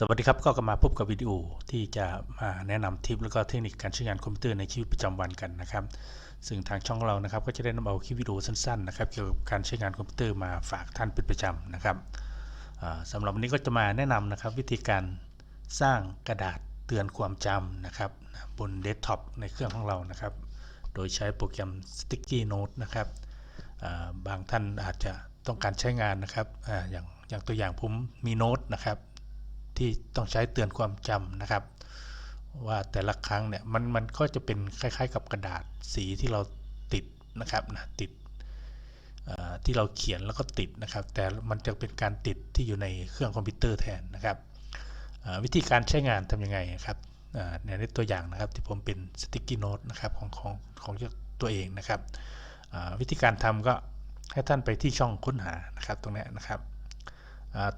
สวัสดีครับก็กลับมาพบกับวิดีโอที่จะมาแนะนำทิป แล้วก็เทคนิคการใช้งานคอมพิวเตอร์ในชีวิตประจำวันกันนะครับ ซึ่งทางช่องเรานะครับก็จะได้นำเอาคลิปวิดีโอสั้นๆนะครับเกี่ยวกับการใช้งานคอมพิวเตอร์มาฝากท่านเป็นประจำนะครับอ่าสำหรับวันนี้ก็จะมาแนะนำนะครับวิธีการสร้างกระดาษเตือนความจำนะครับบนเดสก์ท็อปในเครื่องของเรานะครับ โดยใช้โปรแกรม Sticky Note นะครับบางท่านอาจจะต้องการใช้งานนะครับออย่างอย่างตัวอย่างผมมีโน้ตนะครับ ที่ต้องใช้เตือนความจำนะครับ ว่าแต่ละครั้งเนี่ยมันมันก็จะเป็นคล้ายๆ กับกระดาษสีที่เราติดนะครับนะติดที่เราเขียนแล้วก็ติดนะครับ แต่มันจะเป็นการติดที่อยู่ในเครื่องคอมพิวเตอร์แทนนะครับวิธีการใช้งานทำยังไงครับอ่าในตัวอย่างนะครับที่ผมเป็นสติ๊กกี้โน้ตนะครับของของของตัวเองนะครับวิธีการทำก็ให้ท่านไปที่ช่องค้นหานะครับตรงนี้นะครับ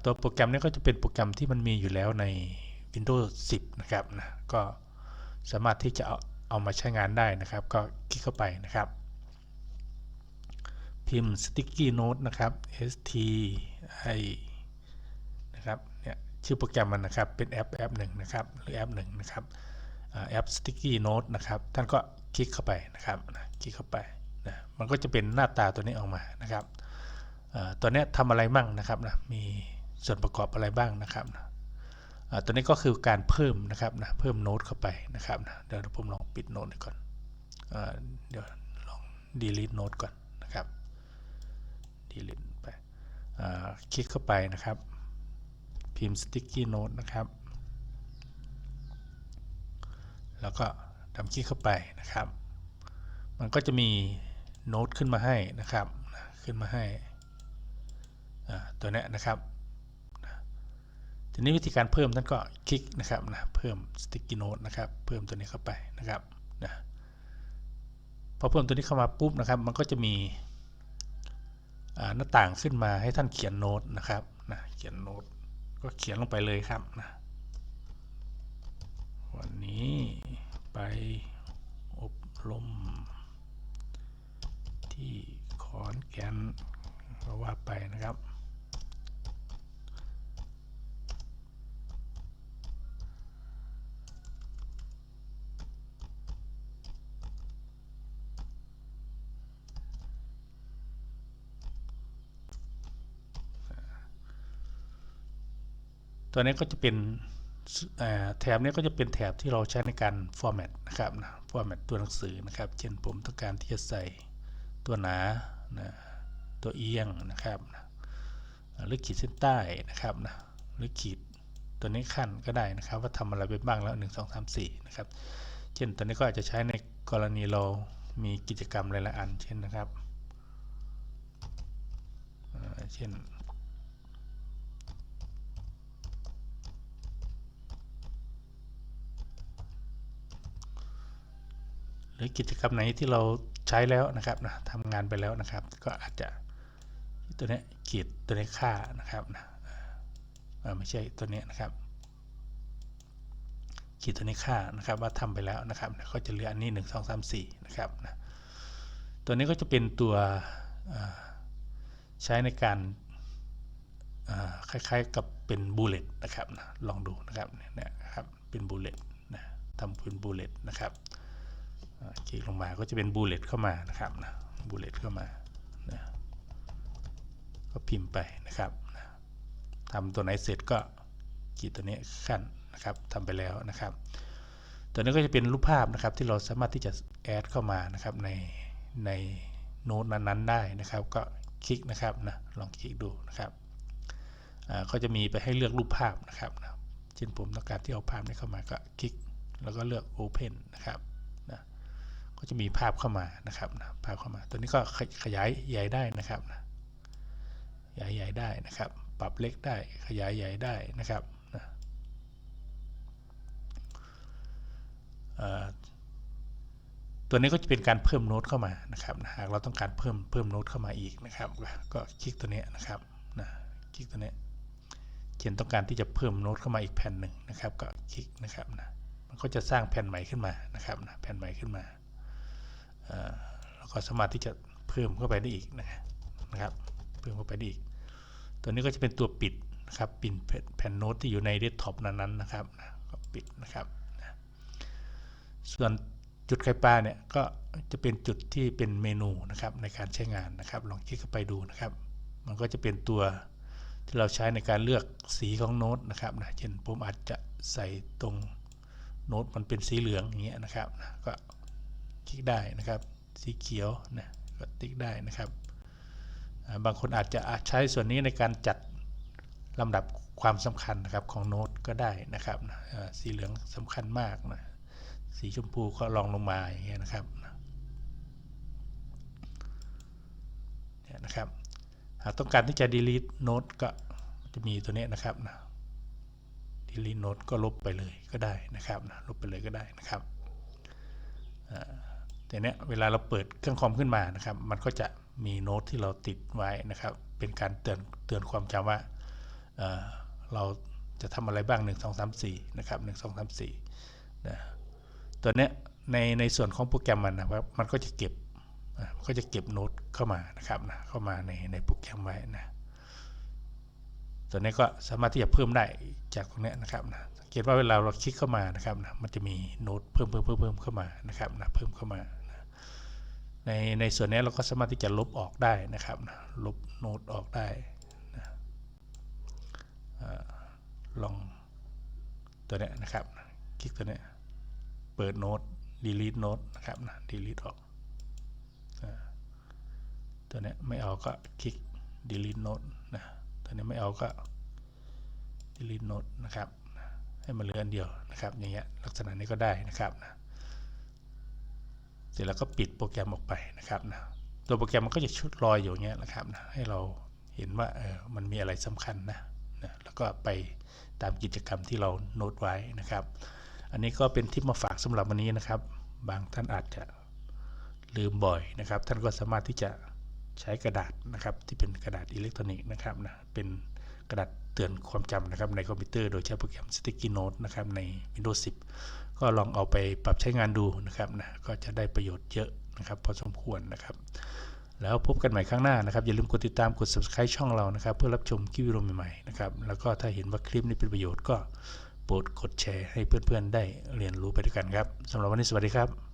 ตัวโปรแกรมนี้ก็จะเป็นโปรแกรมที่มันมีอยู่แล้วใน Windows 10 นะครับนะก็สามารถที่จะเอาเอามาใช้งานได้นะครับ ก็คลิกเข้าไปนะครับ พิมพ์ sticky note นะครับ S T I นะครับเนี่ยชื่อโปรแกรมมันนะครับเป็นแอปแอปหนึ่งนะครับหรือแอปหนึ่งนะครับอแอป sticky note นะครับ ท่านก็คลิกเข้าไปนะครับนะคลิกเข้าไปนะมันก็จะเป็นหน้าตาตัวนี้ออกมานะครับ ตัวนี้ทำอะไรบ้างนะครับนะมีส่วนประกอบอะไรบ้างนะครับนะตัวนี้ก็คือการเพิ่มนะครับนะเพิ่มโน้ตเข้าไปนะครับนะเดี๋ยวผมลองปิดโน้ตก่อนเอเดี๋ยวลอง delete โน้ตก่อนนะครับ delete ไปคลิกเข้าไปนะครับ พิมพ์ sticky note นะครับ แล้วก็ทำคลิกเข้าไปนะครับ มันก็จะมีโน้ตขึ้นมาให้นะครับขึ้นมาให้ ตัวนี้นะครับ ทีนี้วิธีการเพิ่มท่านก็คลิกนะครับนะเพิ่ม sticky note นะครับ เพิ่มตัวนี้เข้าไปนะครับนะพอเพิ่มตัวนี้เข้ามาปุ๊บนะครับ มันก็จะมีหน้าต่างขึ้นมาให้ท่านเขียนโน้ตนะครับนะเขียนโน้ตก็เขียนลงไปเลยครับนะวันนี้ไปอบรม ที่ขอนแก่นก็ว่าไปนะครับ ตัวนี้ก็จะเป็นแถบนี้ก็จะเป็นแถบที่เราใช้ในการ format นะครับนะ format ตัวหนังสือนะครับ เช่นผมต้องการที่จะใส่ตัวหนานะตัวเอียงนะครับนะหรือขีดเส้นใต้นะครับนะหรือขีดตัวนี้ขั้นก็ได้นะครับ ว่าทำอะไรไปบ้างแล้ว 1 2 3 4 นะครับ เช่นตัวนี้ก็อาจจะใช้ในกรณีเรามีกิจกรรมหลายๆอัน เช่นนะครับเช่น รือกิจกรรมไหนที่เราใช้แล้วนะครับนะทำงานไปแล้วนะครับ ก็อาจจะตัวนี้ขีดตัวนี้ค่านะครับนะไม่ใช่ตัวนี้นะครับขีดตัวนี้ค่านะครับว่าทำไปแล้วนะครับก็จะเหลืออันนี้ 1 2 3 4นะครับนะตัวนี้ก็จะเป็นตัวใช้ในการคล้ายๆกับเป็นบูเลตนะครับนะลองดูนะครับเนี่ยนะครับเป็นบูเลตนะทำเป็นบูเลตนะครับ คลิกลงมาก็จะเป็นบูเลตเข้ามานะครับนะบูเลตเข้ามานะก็พิมพ์ไปนะครับนะทำตัวไหนเสร็จก็ขีดตัวนี้ขั้นนะครับทำไปแล้วนะครับ ตัวนี้ก็จะเป็นรูปภาพนะครับที่เราสามารถที่จะแอดเข้ามานะครับในในโน้ตนั้นๆได้นะครับ ก็คลิกนะครับนะลองคลิกดูนะครับก็จะมีไปให้เลือกรูปภาพนะครับนะเช่นผมต้องการที่เอาภาพนี้เข้ามาก็คลิก แล้วก็เลือก Open นะครับ ก็จะมีภาพเข้ามานะครับนะภาพเข้ามา ตัวนี้ก็ขยายใหญ่ได้นะครับนะขยายใหญ่ได้นะครับ ปรับเล็กได้ขยายใหญ่ได้นะครับนะตัวนี้ก็จะเป็นการเพิ่มโน้ตเข้ามานะครับหากเราต้องการเพิ่มเพิ่มโน้ตเข้ามาอีกนะครับ ก็คลิกตัวนี้นะครับนะคลิกตัวนี้เช่นต้องการที่จะเพิ่มโน้ตเข้ามาอีกแผ่นหนึ่งนะครับ ก็คลิกนะครับนะมันก็จะสร้างแผ่นใหม่ขึ้นมานะครับนะแผ่นใหม่ขึ้นมา อ่าแล้วก็สามารถที่จะเพิ่มเข้าไปได้อีกนะครับเพิ่มเข้าไปได้อีก ตัวนี้ก็จะเป็นตัวปิดนะครับปิดแผ่นโน้ตที่อยู่ในเดสก์ท็อปนั้นๆนะครับก็ปิดนะครับ ส่วนจุดไข่ปลาเนี่ยก็จะเป็นจุดที่เป็นเมนูนะครับในการใช้งานนะครับ ลองคลิกเข้าไปดูนะครับ มันก็จะเป็นตัวที่เราใช้ในการเลือกสีของโน้ตนะครับนะเช่นผมอาจจะใส่ตรงโน้ตมันเป็นสีเหลืองอย่างเงี้ยนะครับก็ คลิกได้นะครับ สีเขียวนะก็ติ๊กได้นะครับ บางคนอาจจะใช้ส่วนนี้ในการจัดลำดับความสำคัญนะครับของโน้ตก็ได้นะครับ สีเหลืองสำคัญมากนะสีชมพูก็ลองลงมาอย่างเงี้ยนะครับเนี่ยนะครับหากต้องการที่จะ delete note ก็จะมีตัวนี้นะครับนะ delete note ก็ลบไปเลยก็ได้นะครับนะลบไปเลยก็ได้นะครับอ่า แต่เนี้ยเวลาเราเปิดเครื่องคอมขึ้นมานะครับ มันก็จะมีโน้ตที่เราติดไว้นะครับ เป็นการเตือนเตือนความจำว่าเเราจะทำอะไรบ้าง 1 2 3 4 นะครับ 1 2 3 4นะตัวเนี้ยในในส่วนของโปรแกรมมันนะครับ มันก็จะเก็บก็จะเก็บโน้ตเข้ามานะครับนะเข้ามาในในโปรแกรมไว้นะตัวนี้ก็สามารถที่จะเพิ่มได้จากตรงนี้นะครับนะสังเกตว่าเวลาเราคลิกเข้ามานะครับนะมันจะมีโน้ตเพิ่มเพิ่มเพิ่มเพิ่มเข้ามานะครับนะเพิ่มเข้ามา ในในส่วนนี้เราก็สามารถที่จะลบออกได้นะครับ ลบโน้ตออกได้นะอลองตัวนี้นะครับ คลิกตัวนี้เปิดโน้ต delete โน้ตนะครับนะ delete ออกตัวนี้ไม่เอาก็คลิก delete note นะตัวนี้ไม่เอาก็ delete note นะครับให้มันเหลืออันเดียวนะครับอย่างเงี้ยลักษณะนี้ก็ได้นะครับนะ เสร็จแล้วก็ปิดโปรแกรมออกไปนะครับนะตัวโปรแกรมมันก็จะชุดลอยอยู่เงี้ยนะครับนะให้เราเห็นว่าเออมันมีอะไรสำคัญนะนะแล้วก็ไปตามกิจกรรมที่เราโน้ตไว้นะครับ อันนี้ก็เป็นทิปมาฝากสำหรับวันนี้นะครับ บางท่านอาจจะลืมบ่อยนะครับ ท่านก็สามารถที่จะใช้กระดาษนะครับ ที่เป็นกระดาษอิเล็กทรอนิกส์นะครับนะเป็นกระดาษเตือนความจำนะครับในคอมพิวเตอร์โดยใช้โปรแกรม Sticky Note นะครับใน Windows 10 ก็ลองเอาไปปรับใช้งานดูนะครับนะก็จะได้ประโยชน์เยอะนะครับพอสมควรนะครับ แล้วพบกันใหม่ครั้งหน้านะครับ อย่าลืมกดติดตามกด subscribe ช่องเรานะครับ เพื่อรับชมคลิปวิดีโอใหม่ๆนะครับแล้วก็ถ้าเห็นว่าคลิปนี้เป็นประโยชน์ก็โปรดกดแชร์ให้เพื่อนๆได้เรียนรู้ไปด้วยกันครับสำหรับวันนี้สวัสดีครับ